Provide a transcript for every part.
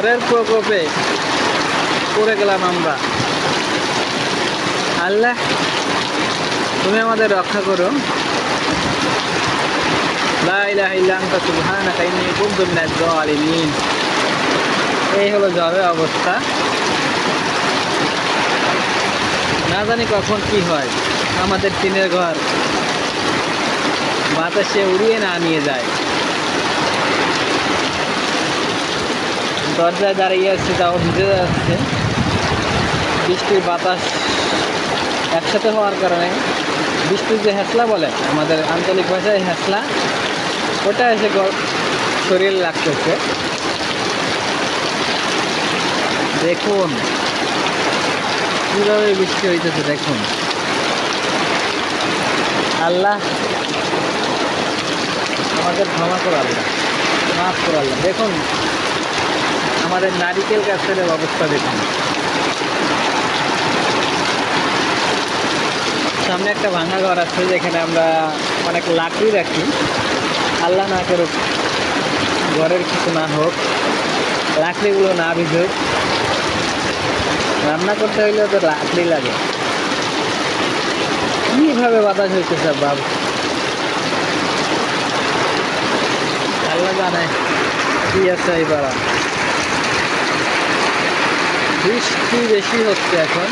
ঝড়ের প্রকোপে পড়ে গেলাম আমরা। আল্লাহ, তুমি আমাদের রক্ষা করো। এই হলো ঝড়ের অবস্থা। না জানি কখন কি হয়। আমাদের টিনের ঘর বাতাসে উড়িয়ে না নিয়ে যায়। দরজায় দাঁড়িয়ে আছে তাও ভিজে যাচ্ছে। বৃষ্টির বাতাস একসাথে হওয়ার কারণে। বৃষ্টির যে হ্যাসলা বলে, আমাদের আঞ্চলিক ভাষায় হ্যাসলা ওটা এসে শরীর লাগতেছে। দেখুন, কীভাবে বৃষ্টি হইতেছে, দেখুন। আল্লাহ আমাদের ক্ষমা করে আল্লাহ, মাফ করে আল্লাহ। দেখুন আমাদের নারিকেল গাছের অবস্থা দেখুন। সামনে একটা ভাঙা ঘর আছে, যেখানে আমরা অনেক লাকড়ি রাখি। আল্লাহ না করুক, ঘরের কিছু না হোক লাকড়িগুলো না ভিজুক। রান্না করতে হইলেও তো লাকড়ি লাগে। কীভাবে বাতাস হইতেছে বাবু আল্লাহ জানে কি আছে এবার বৃষ্টি বেশি হচ্ছে এখন।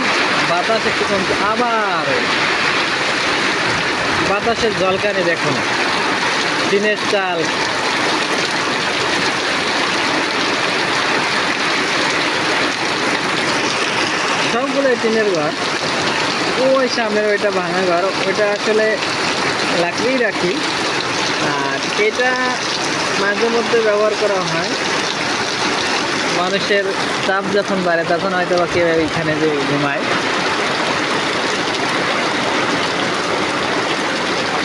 বাতাস একটু কমছে। আবার বাতাসের জলকানি দেখুন। টিনের চাল। সবগুলো টিনের ঘর। ওই সামনের ওইটা ভাঙা ঘর। ওইটা আসলে লাকড়ি রাখি। আর এটা মাঝে মধ্যে ব্যবহার করা হয়। মানুষের চাপ যখন বাড়ে, তখন হয়তো বা কেউ এইখানে যে ঘুমায়।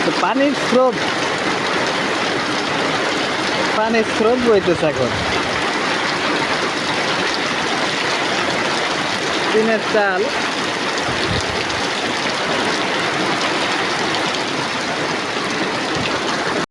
তো পানির স্রোত পানির স্রোত বইতেছে এখন। টিনের চাল